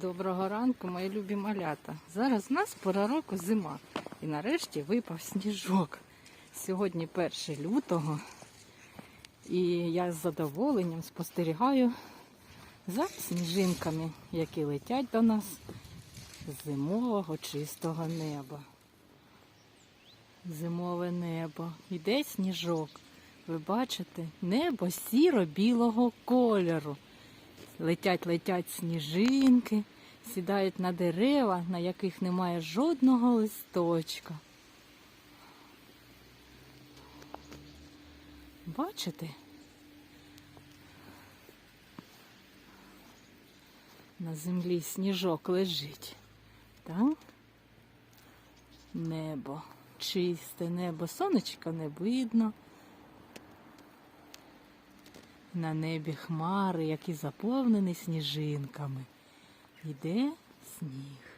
Доброго ранку, мої любі малята. Зараз у нас пора року зима. І нарешті випав сніжок. Сьогодні 1 лютого. І я з задоволенням спостерігаю за сніжинками, які летять до нас з зимового чистого неба. Зимове небо. Іде сніжок. Ви бачите, небо сіро-білого кольору. Летять, летять сніжинки, сідають на дерева, на яких немає жодного листочка. Бачите? На землі сніжок лежить. Так? Небо, чисте небо, сонечка не видно. На небі хмари, які заповнені сніжинками. Йде сніг.